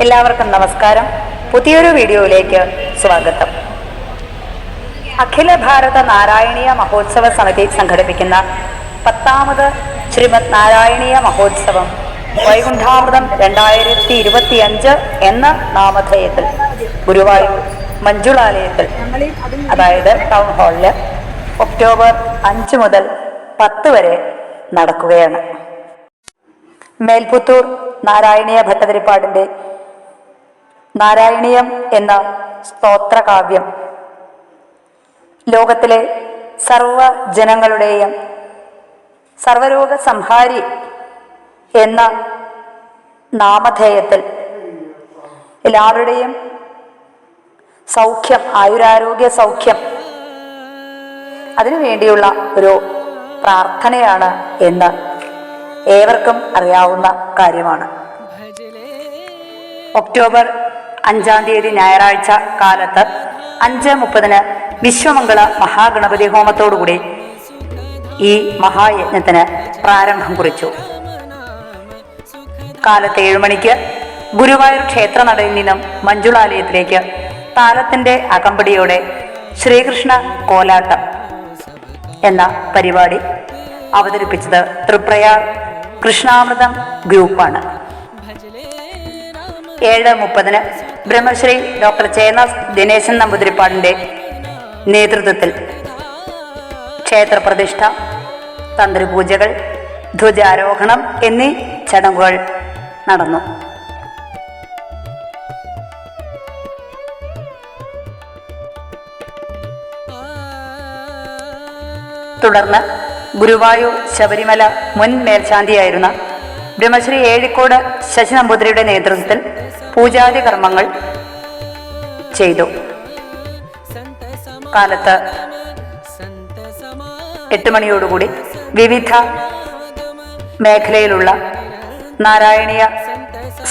എല്ലാവർക്കും നമസ്കാരം. പുതിയൊരു വീഡിയോയിലേക്ക് സ്വാഗതം. അഖില ഭാരത നാരായണീയ മഹോത്സവ സമിതി സംഘടിപ്പിക്കുന്ന പത്താമത് ശ്രീമദ് നാരായണീയ മഹോത്സവം വൈകുണ്ഠാമൃതം രണ്ടായിരത്തി ഇരുപത്തി അഞ്ച് എന്ന നാമധേയത്തിൽ ഗുരുവായൂർ മഞ്ജുളാലയത്തിൽ അതായത് ടൗൺ ഹാളിൽ ഒക്ടോബർ അഞ്ച് മുതൽ പത്ത് വരെ നടക്കുകയാണ്. മേൽപുത്തൂർ നാരായണീയ ഭട്ടതിരിപ്പാടിന്റെ നാരായണീയം എന്ന സ്തോത്രകാവ്യം. ലോകത്തിലെ സർവ ജനങ്ങളുടെയും സർവരോഗ സംഹാരി എന്ന നാമധേയത്തിൽ എല്ലാവരുടെയും സൗഖ്യം ആയുരാരോഗ്യ സൗഖ്യം അതിനു വേണ്ടിയുള്ള ഒരു പ്രാർത്ഥനയാണ് എന്ന് ഏവർക്കും അറിയാവുന്ന കാര്യമാണ്. ഒക്ടോബർ അഞ്ചാം തീയതി ഞായറാഴ്ച കാലത്ത് അഞ്ച് മുപ്പതിന് വിശ്വമംഗള മഹാഗണപതി ഹോമത്തോടുകൂടി ഈ മഹായജ്ഞത്തിന് പ്രാരംഭം കുറിച്ചു. കാലത്ത് ഏഴുമണിക്ക് ഗുരുവായൂർ ക്ഷേത്രനടയിൽ നിന്നും മഞ്ജുളാലയത്തിലേക്ക് താലത്തിന്റെ അകമ്പടിയോടെ ശ്രീകൃഷ്ണ കോലാട്ടം എന്ന പരിപാടി അവതരിപ്പിച്ചത് തൃപ്രയാർ കൃഷ്ണാമൃതം ഗ്രൂപ്പാണ്. ഏഴ് മുപ്പതിന് ബ്രഹ്മശ്രീ ഡോക്ടർ ചേനാസ് ദിനേശൻ നമ്പൂതിരിപ്പാടിന്റെ നേതൃത്വത്തിൽ ക്ഷേത്രപ്രതിഷ്ഠ തന്ത്രിപൂജകൾ ധ്വജാരോഹണം എന്നീ ചടങ്ങുകൾ നടന്നു. തുടർന്ന് ഗുരുവായൂർ ശബരിമല മുൻ മേൽശാന്തിയായിരുന്ന ബ്രഹ്മശ്രീ ഏഴിക്കോട് ശശി നമ്പൂതിരിയുടെ നേതൃത്വത്തിൽ പൂജാതി കർമ്മങ്ങൾ ചെയ്തു. കാലത്ത് എട്ട് മണിയോടുകൂടി വിവിധ മേഖലയിലുള്ള നാരായണീയ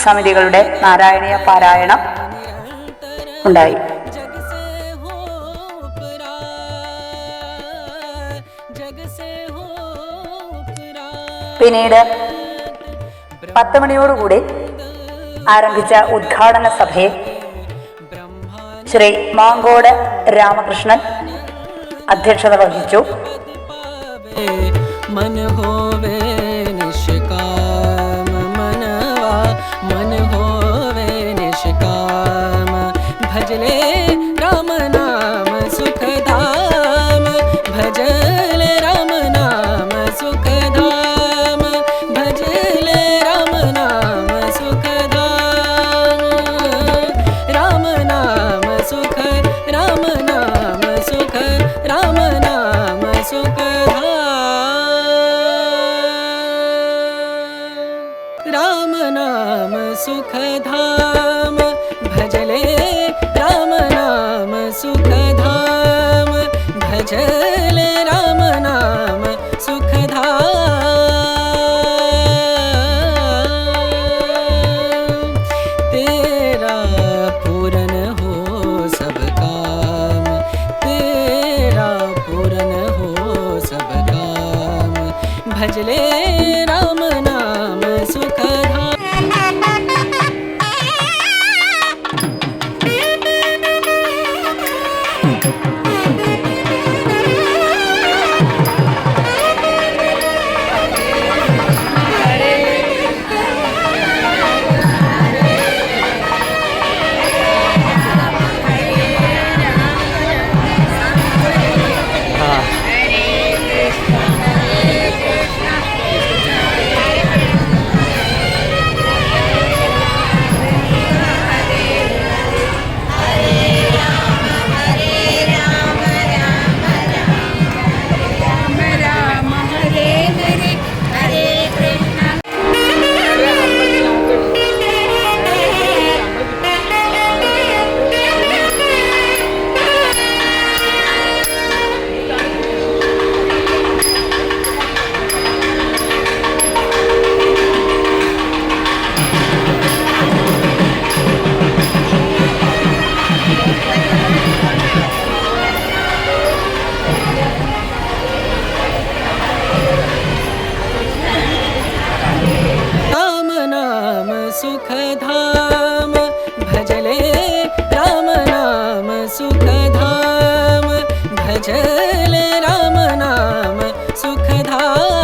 സമിതികളുടെ നാരായണീയ പാരായണം ഉണ്ടായി. പിന്നീട് പത്ത് മണിയോടുകൂടി ആരംഭിച്ച ഉദ്ഘാടന സഭയെ ശ്രീ മാങ്കോട് രാമകൃഷ്ണൻ അധ്യക്ഷത വഹിച്ചു. मन ራምና ምሱከ रा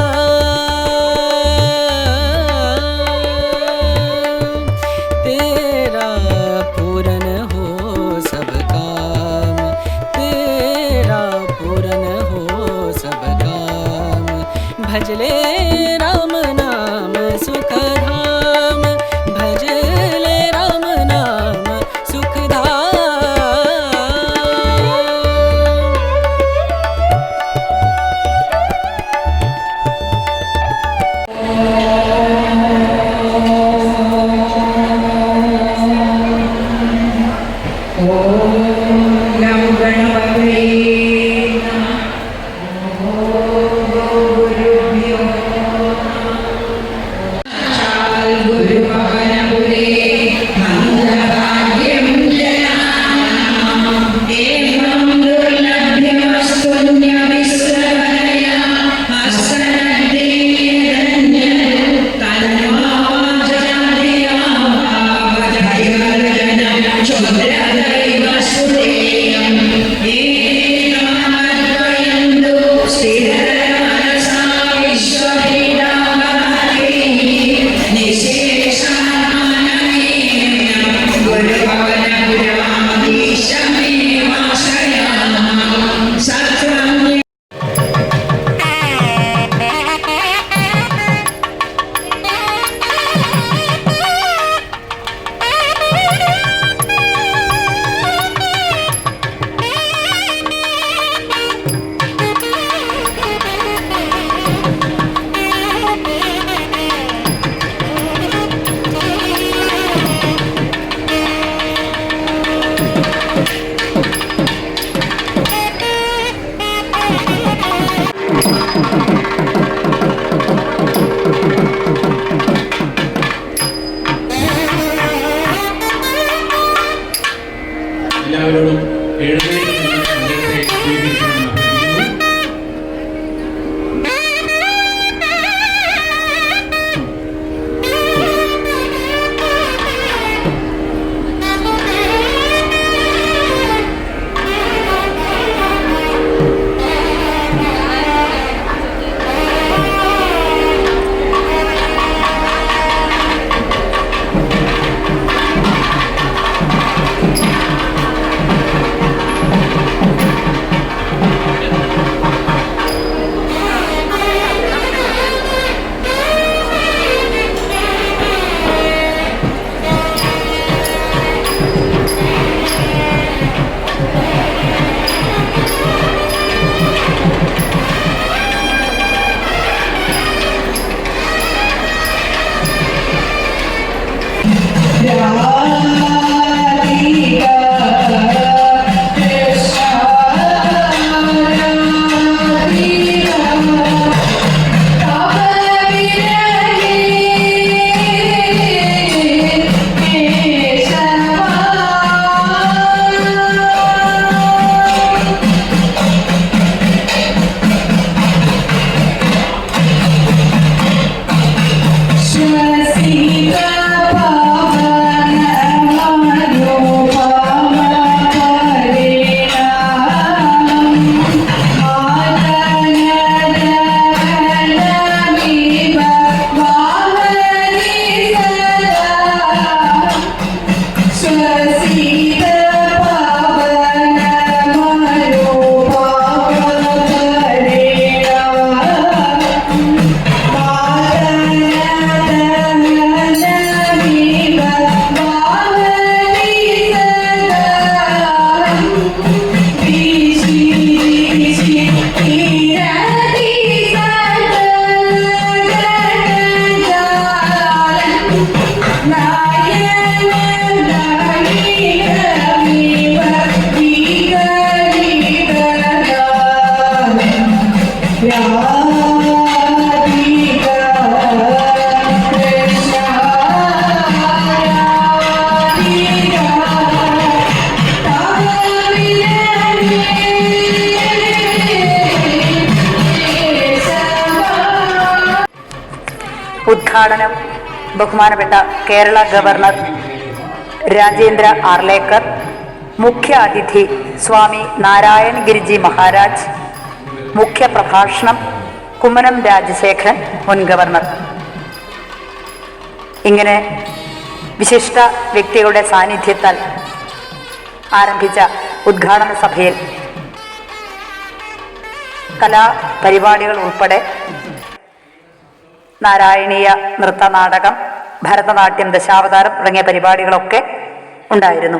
ഉദ്ഘാടനം ബഹുമാനപ്പെട്ട കേരള ഗവർണർ രാജേന്ദ്ര ആർലേക്കർ മുഖ്യ അതിഥി സ്വാമി നാരായൺ ഗിരിജി മഹാരാജ് മുഖ്യ പ്രഭാഷണം കുമ്മനം രാജശേഖരൻ മുൻ ഗവർണർ. ഇങ്ങനെ വിശിഷ്ട വ്യക്തികളുടെ സാന്നിധ്യത്താൽ ആരംഭിച്ച ഉദ്ഘാടന സഭയിൽ കലാപരിപാടികൾ ഉൾപ്പെടെ നാരായണീയ നൃത്തനാടകം ഭരതനാട്യം ദശാവതാരം തുടങ്ങിയ പരിപാടികളൊക്കെ ഉണ്ടായിരുന്നു.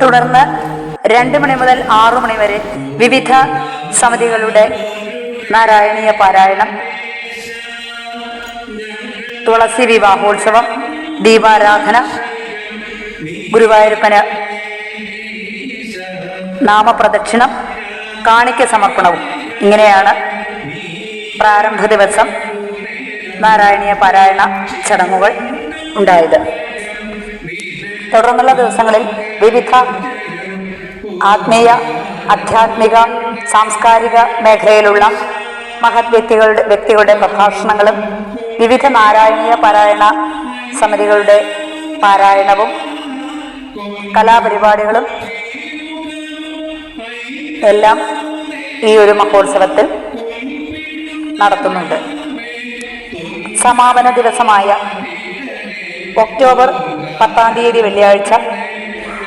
തുടർന്ന് രണ്ട് മണി മുതൽ ആറു മണി വരെ വിവിധ സമിതികളുടെ നാരായണീയ പാരായണം തുളസി വിവാഹോത്സവം ദീപാരാധന ഗുരുവായൂരപ്പന് നാമപ്രദക്ഷിണം കാണിക്ക സമർപ്പണവും. ഇങ്ങനെയാണ് പ്രാരംഭ ദിവസം നാരായണീയ പാരായണ ചടങ്ങുകൾ ഉണ്ടായത്. തുടർന്നുള്ള ദിവസങ്ങളിൽ വിവിധ ആത്മീയ ആധ്യാത്മിക സാംസ്കാരിക മേഖലയിലുള്ള മഹത് വ്യക്തികളുടെ വ്യക്തികളുടെ പ്രഭാഷണങ്ങളും വിവിധ നാരായണീയ പാരായണ സമിതികളുടെ പാരായണവും കലാപരിപാടികളും എല്ലാം ഈ ഒരു മഹോത്സവത്തിൽ നടത്തുന്നുണ്ട്. സമാപന ദിവസമായ ഒക്ടോബർ പത്താം തീയതി വെള്ളിയാഴ്ച.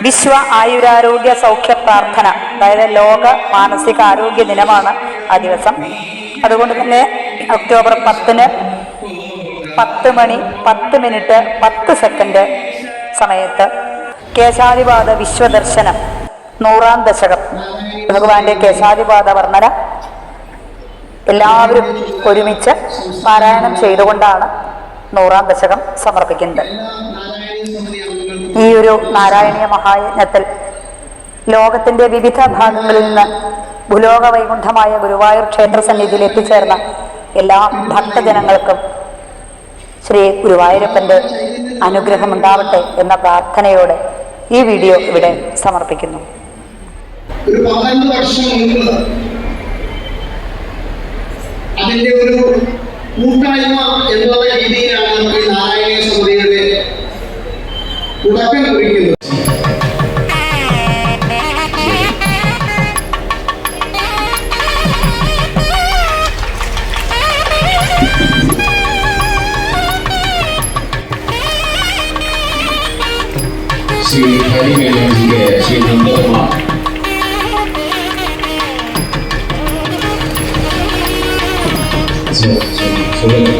വിശ്വ ആയുരാരോഗ്യ സൗഖ്യ പ്രാർത്ഥന. അതായത് ലോക മാനസിക ആരോഗ്യ ദിനമാണ് ആ ദിവസം. അതുകൊണ്ട് തന്നെ ഒക്ടോബർ പത്തിന് പത്ത് മണി പത്ത് മിനിറ്റ് പത്ത് സെക്കൻഡ് സമയത്ത് കേശാദിപാത വിശ്വദർശനം നൂറാം ദശകം. ഭഗവാന്റെ കേശാദിപാത വർണന. എല്ലാവരും ഒരുമിച്ച് പാരായണം ചെയ്തുകൊണ്ടാണ് നൂറാം ദശകം സമർപ്പിക്കുന്നത്. ഈ ഒരു നാരായണീയ മഹായജ്ഞത്തിൽ ലോകത്തിന്റെ വിവിധ ഭാഗങ്ങളിൽ നിന്ന് ഭൂലോക വൈകുണ്ഠമായ ഗുരുവായൂർ ക്ഷേത്ര സന്നിധിയിൽ എത്തിച്ചേർന്ന എല്ലാ ഭക്തജനങ്ങൾക്കും ശ്രീ ഗുരുവായൂരപ്പന്റെ അനുഗ്രഹമുണ്ടാവട്ടെ എന്ന പ്രാർത്ഥനയോടെ ഈ വീഡിയോ ഇവിടെ സമർപ്പിക്കുന്നു. ഒരു പന്ത്രണ്ട് വർഷം അതിന്റെ ഒരു കൂട്ടായ്മ എന്നുള്ള രീതിയിലാണ് നാരായണീയ സമിതിയുടെ തുടക്കം കുറിക്കുന്നത് ശ്രീ ഹരിമേലാജിന്റെ ശ്രീ നന്ദകുമാർ സോ- സോ- സുഗതൻ. ശ്രീമാനോട്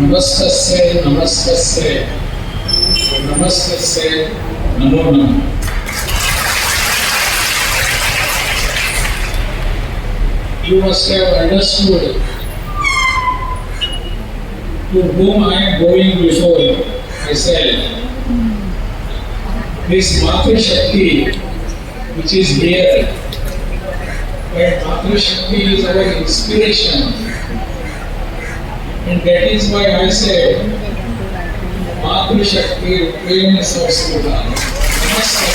नमस्तस्य नमस्तस्य नमस्तस्य नमो नमः You must have understood to whom I am going before you. I myself. This Matri Shakti, which is here, and Matri Shakti is our inspiration, And that is why I said, Matra Shakti Rupena Saraswata. Namaste.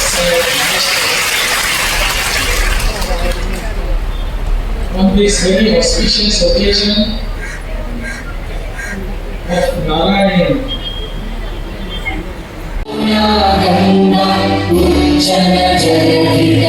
On this very auspicious occasion of Narayan शुभनामे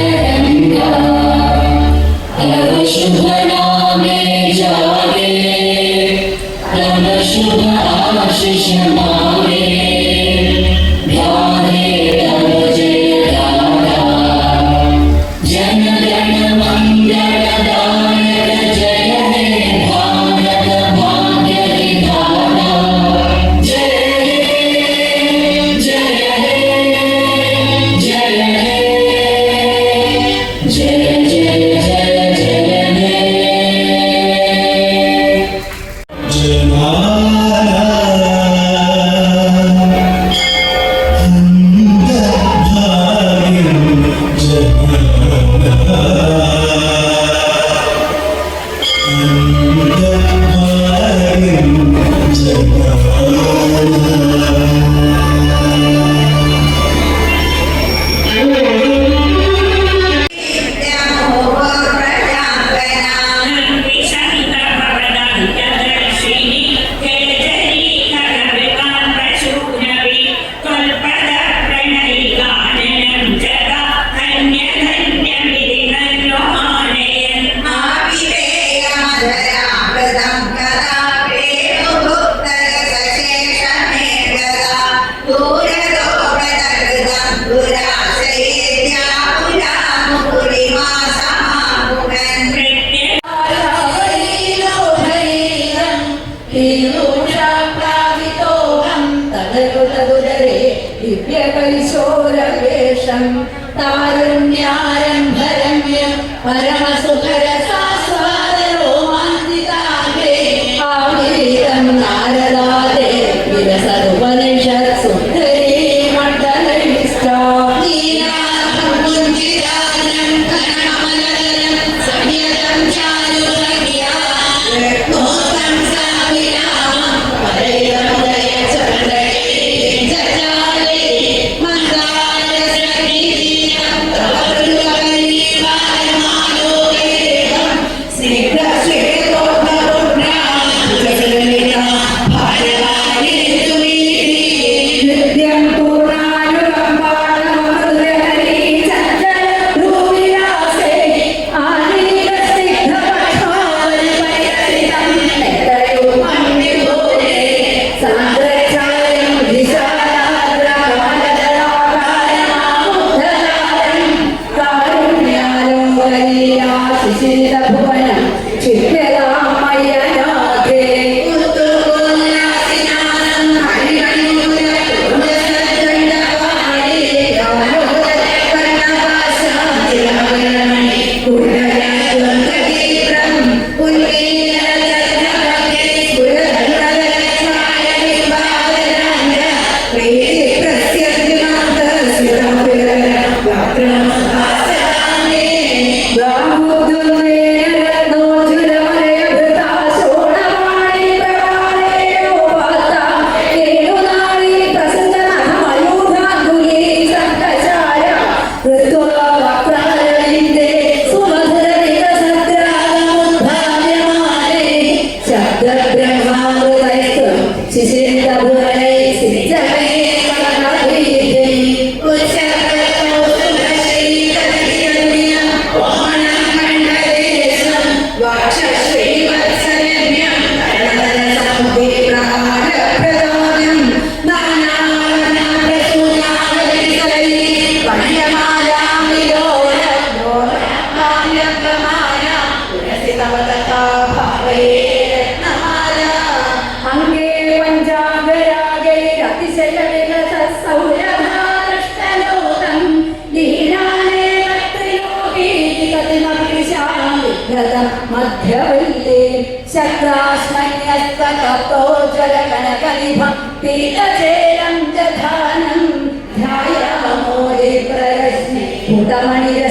ധ്യായാമോദേ പ്രരശ്മി പുടമണിരസനാ കിങ്കിണേ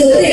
absolutely.